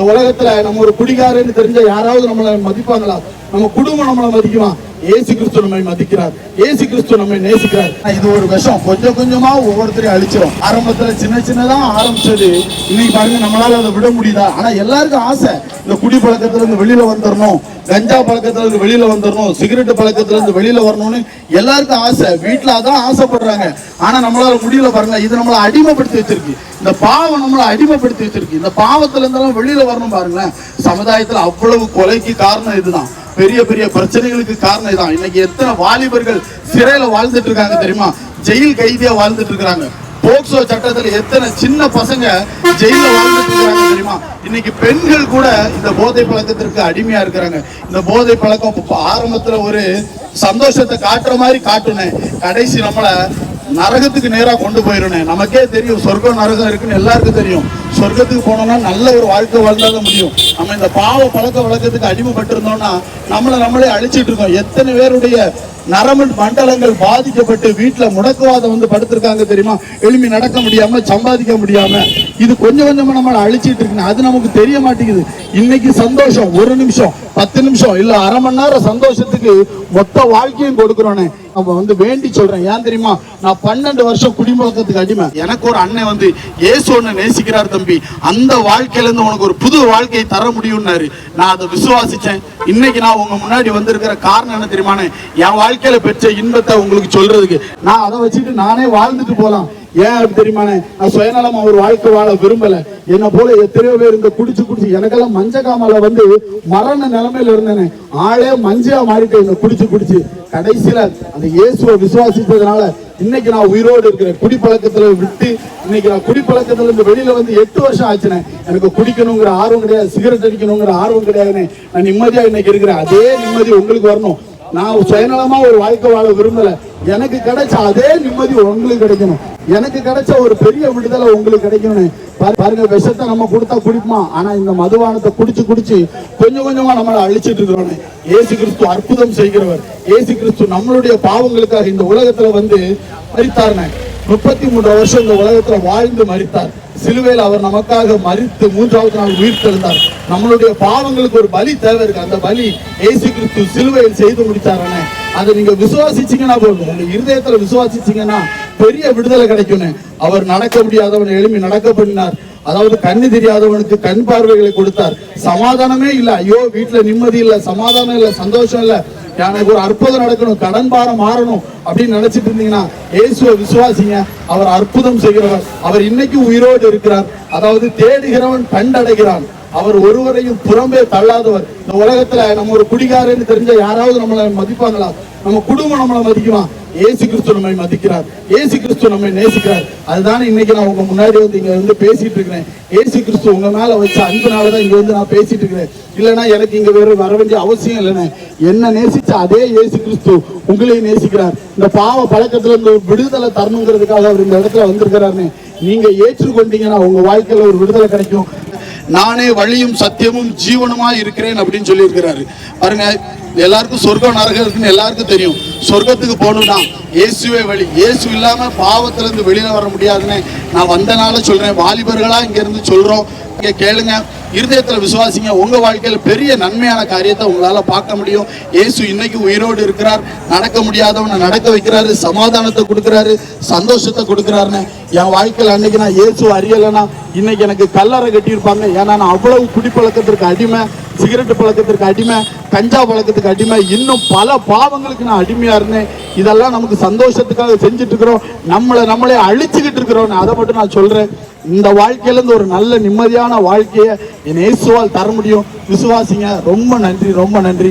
இந்த உலகத்துல நம்ம ஒரு குடிகாரன்னு தெரிஞ்ச யாராவது நம்மளை மதிப்பாங்களா? நம்ம குடும்பம் நம்மளை மதிக்குமா? ஏசு கிறிஸ்து நம்மை மதிக்கிறார். ஏசு கிறிஸ்து நம்மை நேசிக்கிறார். இது ஒரு விஷம். கொஞ்சம் கொஞ்சமா ஒவ்வொருத்தரையும் அழிச்சிரும். ஆரம்பத்துல சின்ன சின்னதா ஆரம்பிச்சது. இன்னைக்கு பாருங்க நம்மளால அதை விட முடியுதா? ஆனா எல்லாருக்கும் ஆசை. இந்த குடி பழக்கத்துல இருந்து வெளியில வந்துடணும் கஞ்சா பழக்கத்துல இருந்து வெளியில வந்துடணும் சிகரெட் பழக்கத்துல இருந்து வெளியில வரணும்னு எல்லாருக்கும் ஆசை. வீட்டில் அதான் ஆசைப்படுறாங்க. ஆனா நம்மளால முடியல பாருங்க இது நம்மளை அடிமைப்படுத்தி வச்சிருக்கு. இந்த பாவம் நம்மளை அடிமைப்படுத்தி வச்சிருக்கு. இந்த பாவத்துல இருந்தெல்லாம் வெளியில வரணும் பாருங்களேன். சமுதாயத்துல அவ்வளவு கொலைக்கு காரணம் இதுதான். பெரிய பெரிய பிரச்சனைகளுக்கு காரணம் இதான் இன்னைக்கு எத்தனை வாலிபர்கள் சிறையில வாழ்ந்துட்டு இருக்காங்க தெரியுமா? ஜெயில் கைதியா வாழ்ந்துட்டு இருக்கிறாங்க. போக்சோ சட்டத்துல எத்தனை சின்ன பசங்க ஜெயில வாழ்ந்துட்டு இருக்கிறாங்க தெரியுமா? இன்னைக்கு பெண்கள் கூட இந்த போதை பழக்கத்திற்கு அடிமையா இருக்கிறாங்க. இந்த போதை பழக்கம் ஆரம்பத்துல ஒரு சந்தோஷத்தை காட்டுற மாதிரி காட்டுனேன் கடைசி நம்மள நரகத்துக்கு நேரா கொண்டு போயிடணும் நமக்கே தெரியும் சொர்க்கம் நரகம் இருக்குன்னு எல்லாருக்கும் தெரியும். சொர்க்கத்துக்கு போனோம்னா நல்ல ஒரு வாழ்க்கை வாழ்ந்தாதான் முடியும். நம்ம இந்த பாவ பழக்க வழக்கத்துக்கு அடிமைப்பட்டிருந்தோம்னா நம்மளை நம்மளே அழிச்சிட்டு இருக்கோம். எத்தனை பேருடைய நரம்பு மண்டலங்கள் பாதிக்கப்பட்டு வீட்டுல முடக்குவாதம் வந்து படுத்திருக்காங்க தெரியுமா? எளிமை நடக்க முடியாம சம்பாதிக்க முடியாம. இது கொஞ்சம் கொஞ்சமா நம்ம அழிச்சிட்டு இருக்கு அது நமக்கு தெரிய மாட்டேங்குது. இன்னைக்கு சந்தோஷம். ஒரு நிமிஷம். பத்து நிமிஷம். இல்ல அரை மணி நேரம் சந்தோஷத்துக்கு மொத்த வாழ்க்கையும் கொடுக்குறோனே. நம்ம வந்து வேண்டி சொல்றேன். ஏன் தெரியுமா? நான் பன்னெண்டு வருஷம் குடிமுழக்கத்துக்கு அடிமை. எனக்கு ஒரு அண்ணன் வந்து இயேசு ஒண்ணு நேசிக்கிறார் தம்பி. அந்த வாழ்க்கையில இருந்து உனக்கு ஒரு புது வாழ்க்கையை தர முடியும்னாரு. நான் அதை விசுவாசிச்சேன். இன்னைக்கு நான் உங்க முன்னாடி வந்திருக்கிற காரணம் என்ன தெரியுமானே? என் வாழ்க்கையில பெற்ற இன்பத்தை உங்களுக்கு சொல்றதுக்கு. நான் அதை வச்சுட்டு நானே வாழ்ந்துட்டு போலாம். ஏன் அப்படி தெரியுமானே நான் சுயநலம் ஒரு வாழ்க்கை வாழ விரும்பல. என்ன போல எத்தனையோ பேர் இந்த குடிச்சு குடிச்சு எனக்கெல்லாம் மஞ்ச காமால வந்து மரண நிலைமையில இருந்தேனே. ஆளே மஞ்சையா மாறிட்டேன் இந்த குடிச்சு குடிச்சு. கடைசியில அந்த இயேசுவை விசுவாசித்ததுனால இன்னைக்கு நான் உயிரோடு இருக்கிறேன். குடிப்பழக்கத்துல விட்டு இன்னைக்கு நான் குடிப்பழக்கத்துல இருந்து வெளியில வந்து எட்டு வருஷம் ஆச்சுனே. எனக்கு குடிக்கணுங்கிற ஆர்வம் கிடையாது. சிகரெட் அடிக்கணுங்கிற ஆர்வம் கிடையாதுனே. நான் நிம்மதியா இன்னைக்கு இருக்கிறேன். அதே நிம்மதி உங்களுக்கு வரணும். நான் சுயநலமா ஒரு வாழ்க்கை வாழ விரும்பல. எனக்கு கிடைச்ச அதே நிம்மதி உங்களுக்கு கிடைக்கணும். எனக்கு கிடைச்ச ஒரு பெரிய விடுதலை உங்களுக்கு கிடைக்கும்னு. பாரு- பாருங்க விஷத்தை நம்ம கொடுத்தா குடிப்போமா? ஆனா இந்த மதுபானத்தை குடிச்சு குடிச்சு கொஞ்சம் கொஞ்சமா நம்மளை அழிச்சிட்டு இருக்கிறோம் ஏசு கிறிஸ்து அற்புதம் செய்கிறவர். ஏசு கிறிஸ்து நம்மளுடைய பாவங்களுக்காக இந்த உலகத்துல வந்து மறித்தார்னே முப்பத்தி மூன்று வருஷம் இந்த உலகத்துல வாழ்ந்து மறித்தார் சிலுவையில் அவர் நமக்காக மறித்து மூன்றாவது நாள் உயிர் தெழுந்தார் நம்மளுடைய பாவங்களுக்கு ஒரு பலி தேவை இருக்கு. அந்த பலி ஏசு கிறிஸ்து சிலுவையில் செய்து முடிச்சாரனே அதை நீங்க விசுவாசிச்சீங்கன்னா போதும். உங்க இருதயத்துல விசுவாசிச்சீங்கன்னா பெரிய விடுதலை கிடைக்கும் அவர் நடக்க முடியாதவன் எழுப்பி நடக்க பண்ணினார். அதாவது கண்ணு தெரியாதவனுக்கு கண் பார்வைகளை கொடுத்தார். சமாதானமே இல்ல. ஐயோ வீட்டுல நிம்மதி இல்ல சமாதானம் இல்ல சந்தோஷம் இல்ல. எனக்கு ஒரு அற்புதம் நடக்கணும் கடன் பாரம் மாறணும் அப்படின்னு நினைச்சிட்டு இருந்தீங்கன்னா இயேசுவை விசுவாசிங்க. அவர் அற்புதம் செய்கிறவர். அவர் இன்னைக்கு உயிரோடு இருக்கிறார். அதாவது தேடுகிறவன் கண்டடைகிறான். அவர் ஒருவரையும் புறம்பே தள்ளாதவர். இந்த உலகத்துல நம்ம ஒரு குடிகாரன்னு தெரிஞ்ச யாராவது நம்மளை மதிப்பாங்களா? நம்ம குடும்பம் நம்மளை மதிக்குமா? ஏசு கிறிஸ்து நம்மை மதிக்கிறார். ஏசு கிறிஸ்து நம்மை நேசிக்கிறார். அதுதான் இன்னைக்கு நான் உங்க முன்னாடி வந்து இங்க வந்து பேசிட்டு இருக்கிறேன். ஏசு கிறிஸ்து உங்க மேல வச்ச அன்புனாலதான் இங்க வந்து நான் பேசிட்டு இருக்கிறேன். இல்லைன்னா எனக்கு இங்க வேற வர வேண்டிய அவசியம் இல்லைண்ணே. என்ன நேசிச்ச அதே ஏசு கிறிஸ்து உங்களையும் நேசிக்கிறார். இந்த பாவ பழக்கத்துல இருந்து விடுதலை தரணுங்கிறதுக்காக அவர் இந்த இடத்துல வந்திருக்கிறாருன்னு நீங்க ஏற்றுக்கொண்டீங்கன்னா உங்க வாழ்க்கையில ஒரு விடுதலை கிடைக்கும். நானே வழியும் சத்தியமும் ஜீவனமா இருக்கிறேன் அப்படின்னு சொல்லி இருக்கிறாரு பாருங்க எல்லாருக்கும் சொர்க்கம் நரகம் இருக்குன்னு எல்லாருக்கும் தெரியும். சொர்க்கத்துக்கு போகணும்னா இயேசுவே வழி. இயேசு இல்லாம பாவத்துல இருந்து வெளியில வர முடியாதுன்னு நான் வந்தனால சொல்றேன். வாலிபர்களா இங்க இருந்து சொல்றோம். இங்க கேளுங்க. இருதயத்துல விசுவாசிங்க. உங்க வாழ்க்கையில பெரிய நன்மையான காரியத்தை உங்களால பார்க்க முடியும். இயேசு இன்னைக்கு உயிரோடு இருக்கிறார். நடக்க முடியாதவனை நடக்க வைக்கிறாரு. சமாதானத்தை கொடுக்கிறாரு. சந்தோஷத்தை கொடுக்கிறாருன்னு. என் வாழ்க்கையில அன்னைக்கு நான் இயேசு அறியலைன்னா இன்னைக்கு எனக்கு கல்லறை கட்டியிருப்பாங்க. ஏன்னா நான் அவ்வளவு குடிப்பழக்கத்திற்கு அடிமை. சிகரெட் பழக்கத்திற்கு அடிமை கஞ்சா பழக்கத்துக்கு அடிமை. இன்னும் பல பாவங்களுக்கு நான் அடிமையா இருந்தேன். இதெல்லாம் நமக்கு சந்தோஷத்துக்காக செஞ்சுட்டு இருக்கிறோம். நம்மளை நம்மளே அழிச்சுக்கிட்டு இருக்கிறோம் அதை மட்டும் நான் சொல்றேன். இந்த வாழ்க்கையிலேருந்து ஒரு நல்ல நிம்மதியான வாழ்க்கையை என் இயேசுவால் தர முடியும். விசுவாசிங்க ரொம்ப நன்றி ரொம்ப நன்றி.